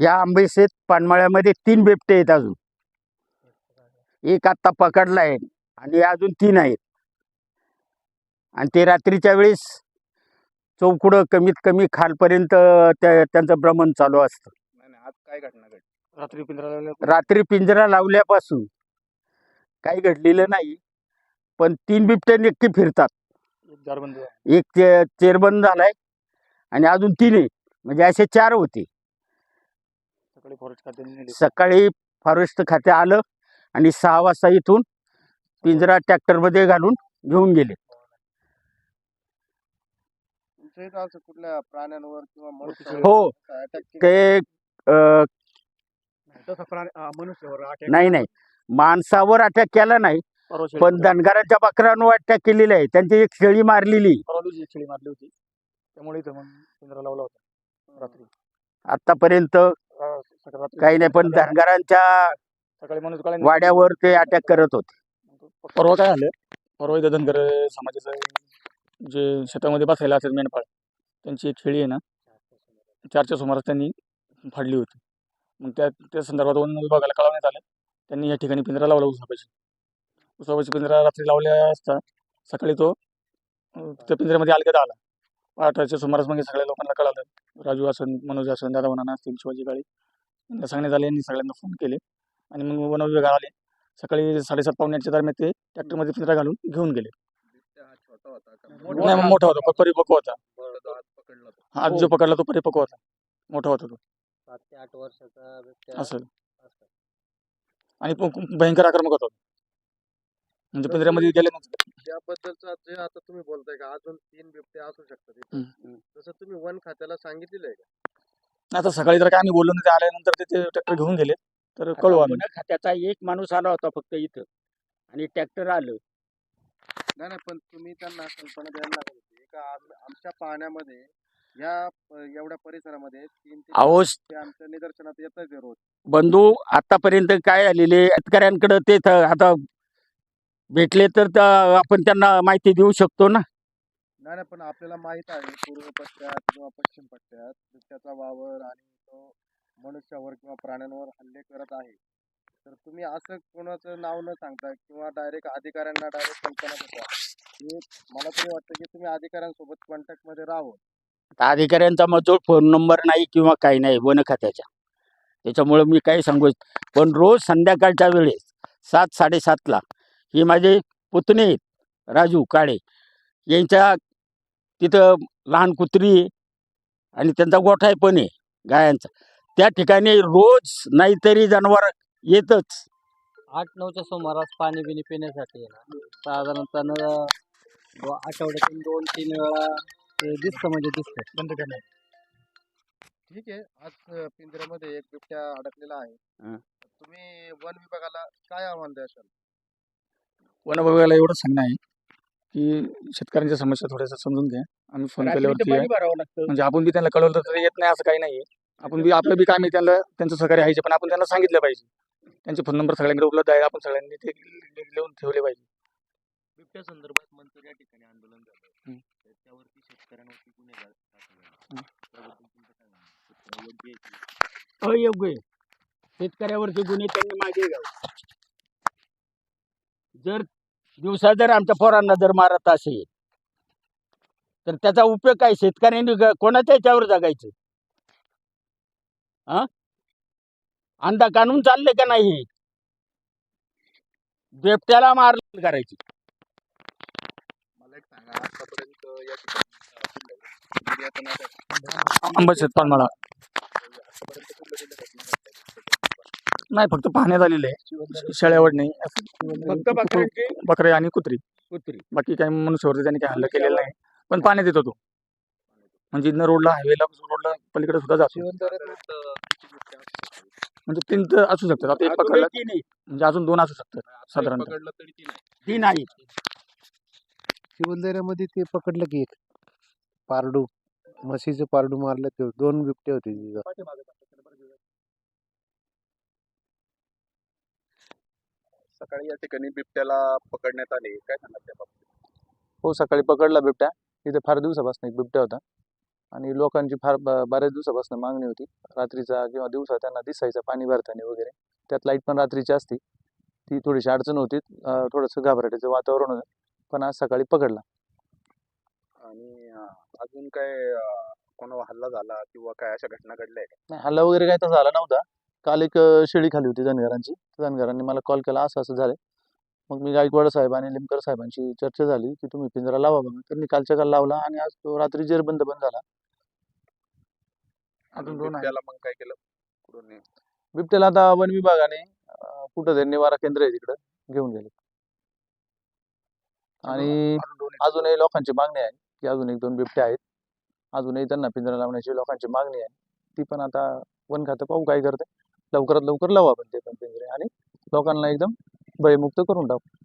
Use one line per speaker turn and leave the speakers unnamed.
या आंबेसेत पानमळ्यामध्ये तीन बिबटे आहेत अजून. एक आत्ता पकडलाय आणि अजून तीन आहेत. आणि ते रात्रीच्या वेळेस चौकडं कमीत कमी खालपर्यंत त्या त्यांचं भ्रमण चालू असतं.
नाही नाही आज काय घटना घडली?
रात्री पिंजरा
रात्री पिंजरा लावल्यापासून काही घडलेलं नाही पण तीन बिबटे नक्की फिरतात.
दारबंद
एक चे चेरबंद झालाय आणि अजून तीन आहेत. म्हणजे असे चार होते.
सकाळी फॉरेस्ट खात्याने नेले.
सकाळी फॉरेस्ट खाते आलं आणि सहा वाजता इथून पिंजरा ट्रॅक्टरमध्ये घालून घेऊन गेले.
कुठल्या प्राण्यांवर किंवा मनुष्यावर
हो? ते नाही नाही. माणसावर अटॅक केला नाही पण धनगराच्या बकऱ्यांवर अटॅक केलेला आहे. त्यांची एक शेळी मारलेली.
शेळी मारली होती. त्यामुळे इथं मग पिंजरा लावला होता. रात्री.
आतापर्यंत काही नाही पण धनगरांच्या
सकाळी माणूस काळे
वाड्यावर ते अटॅक करत होते.
परवा काय झालं? परवा इथं धनगर समाजाचं जे शेतामध्ये बसायला असेल मेंढपाळ त्यांची एक शेळी आहे ना चारच्या सुमारास त्यांनी फाडली होती. मग त्या त्या संदर्भात वन विभागाला कळवण्यात आलं. त्यांनी या ठिकाणी पिंजरा लावला उसापाशी. उसापाशी पिंजरा रात्री लावल्या असता सकाळी तो अं, त्या पिंजऱ्यामध्ये अलगद आला. पहाटेच्या सुमारास मग सगळ्या लोकांना कळालं. राजू असन मनोज असन दादा वनाना असतील शिवाजी काळे यांना सांगण्यात आले यांनी सगळ्यांना फोन केले. आणि मग वन विभाग आले. सकाळी साडेसात पावणे आठच्या दरम्यान ते ट्रॅक्टरमध्ये पिंजरा घालून घेऊन गेले. नाही मोठा होता. परिपक्व होता.
आज
हा जो पकडला तो परिपक्व होता. मोठा होता तो.
सात ते आठ वर्षाचा बिबट्या
असं.
असतो.
आणि भयंकर आक्रमक होता. म्हणजे पिंजऱ्यामध्ये गेल्यानंतर
त्याबद्दलचा जे आता तुम्ही बोलताय का अजून तीन बिबटे असू शकतात इथे.
हम्म.
तुम्ही वन खात्याला सांगितलेलं आहे का?
आता सकाळी तर काय आम्ही बोललो नाही ते आल्यानंतर ते ट्रॅक्टर घेऊन गेले तर कळू आम्ही
वन खात्याचा एक माणूस आला होता फक्त इथं. आणि ट्रॅक्टर आलं.
नाही नाही पण तुम्ही त्यांना कल्पना द्यायला लागत होती. का आम- आमच्या पाहण्यामध्ये या प- एवढ्या परिसरामध्ये तीन ते
अहो
ते आमच्या निदर्शनात येतच आहे रोज.
बंधू आतापर्यंत काय झालेले शेतकऱ्यांकडे ते थ- आता भेटले तर त- आपण त्यांना माहिती देऊ शकतो ना?
नाही नाही पण आपल्याला माहीत आहे पूर्व पट्ट्यात किंवा पश्चिम पट्ट्यात बिबट्याचा वावर आणि तो मनुष्यावर किंवा प्राण्यांवर हल्ले करत आहे. तर तुम्ही असं कोणाचं नाव न सांगता किंवा डायरेक्ट अधिकाऱ्यांना डायरेक्ट कल्पना देता हे मला तरी वाटतं की तुम्ही अधिकाऱ्यांसोबत कॉन्टॅक्टमध्ये राहावं.
आता अधिकाऱ्यांचा मजूर फोन नंबर नाही किंवा काही नाही वन खात्याच्या त्याच्यामुळं मी काही सांगू पण रोज संध्याकाळच्या वेळेस सात साडेसातला हे माझे पुतणे आहेत, राजू काळे. यांच्या तिथं लहान कुत्री आणि त्यांचा गोठाय पण आहे गायांचा. त्या ठिकाणी रोज नाहीतरी जनावर येतच.
आठ नऊच्या सुमारास पाणी बिणी पिण्यासाठी साधारणतः आठवड्यातून दोन तीन वेळा ते दिसतं म्हणजे दिसतं.
बंद करणार.
ठीक आहे. आज अं, पिंजऱ्यामध्ये एक बिबट्या अडकलेला आहे.
हं.
तुम्ही वन विभागाला काय आव्हान द्याल?
वन विभागाला एवढंच सांगणं आहे की शेतकऱ्यांच्या समस्या थोड्याशा समजून घ्या आम्ही फोन केल्यावरती आहे.
भरावं लागतं
म्हणजे आपण बी त्यांना कळवलं तर येत नाही असं काही नाहीये आपण बी आपलं बी काम आहे त्यांना त्यांचं सहकार्य आहे पण आपण त्यांना सांगितलं पाहिजे त्यांचे फोन नंबर सगळ्यांकडे उपलब्ध आहे आपण सगळ्यांनी ते लि- लिहून ठेवले पाहिजे
बिबट्या संदर्भात मंचर या ठिकाणी आंदोलन झालं
हम्म.
त्याच्यावरती शेतकऱ्यांवरती गुन्हे दाखल झाले. त्याबद्दल तुमचं काय म्हणणं आहे? शेतकरी योग्य आहे की?
अयोग्य आहे शेतकऱ्यावरचे गुन्हे त्यांनी मागे घ्यावे जर दिवसा जर आमच्या पोरांना जर मारत असेल तर त्याचा उपयोग काय? शेतकऱ्यांनी कोणाच्या याच्यावर जगायचं? हा? अंदा कानून चालले का नाही? बिबट्याला मारलं करायची.
मला एक सांगा आतापर्यंत या ठिकाणी अं, आता-
पानमळा
आतापर्यंत कुठल्या जिल्ह्यात घटना
नाही फक्त पाहण्यात आलेलं आहे शेळ्यावर नाही असं
फक्त बकऱ्यांची
बकरे आणि कुत्री.
कुत्री.
बाकी काही मनुष्यावरती त्यांनी काही हल्ला केलेला नाही. पण पाण्यात येतो तो. म्हणजे इथनं रोडला हायवेला रोडला पलीकडे सुद्धा जातो? म्हणजे तीन तर असू शकतात. आता एक पकडला. म्हणजे अजून दोन असू शकतात
नाही.
तीन आहे
चिवलदऱ्यामध्ये ते पकडलं की एक पारडू म्हशीचं पारडू मारलं ते दोन बिबटे होते
सकाळी या ठिकाणी बिबट्याला पकडण्यात आले. काय सांगणार त्या बाबतीत
हो सकाळी पकडला बिबट्या. तिथे फार दिवसापासून एक बिबट्या होता.
आणि लोकांची फार ब- बऱ्याच दिवसापासून मागणी होती. रात्रीचा किंवा दिवसा त्यांना दिसायचं पाणी भरताना वगैरे. त्यात लाइट पण रात्रीची असती. ती थोडीशी अडचण होती. अं, थोडंसं घाबरटाचं वातावरण होतं. पण आज सकाळी पकडला.
आणि अं, अजून काय अं, कोणावर हल्ला झाला किंवा काय अशा घटना घडल्या आहे का?
नाही हल्ला वगैरे काही तर झाला नव्हता. काल एक शेळी खाली होती धनगरांची. धनगरांनी मला कॉल केला असं असं झालं मग मी गायकवाड साहेब आणि लिमकर साहेबांची चर्चा झाली की तुम्ही पिंजरा लावा बघा त्यांनी कालच्या काल लावला आणि आज तो रात्री जेरबंद बंद झाला.
अजून दोन आहे
मग काय केलं? कुठून
बिबट्याला आता वन विभागाने अं, कुठं ते निवारा केंद्र आहे तिकडं घेऊन गेले. आणि
अजून दोन आहेत.
अजूनही लोकांची मागणी आहे की अजून एक दोन बिबटे आहेत. अजूनही त्यांना पिंजरा लावण्याची लोकांची मागणी आहे. ती पण आता वन खातं पाहू काय करते. लवकरात लवकर लावू आपण ते पण पिंजरे आणि लोकांना एकदम भयमुक्त करून टाकू.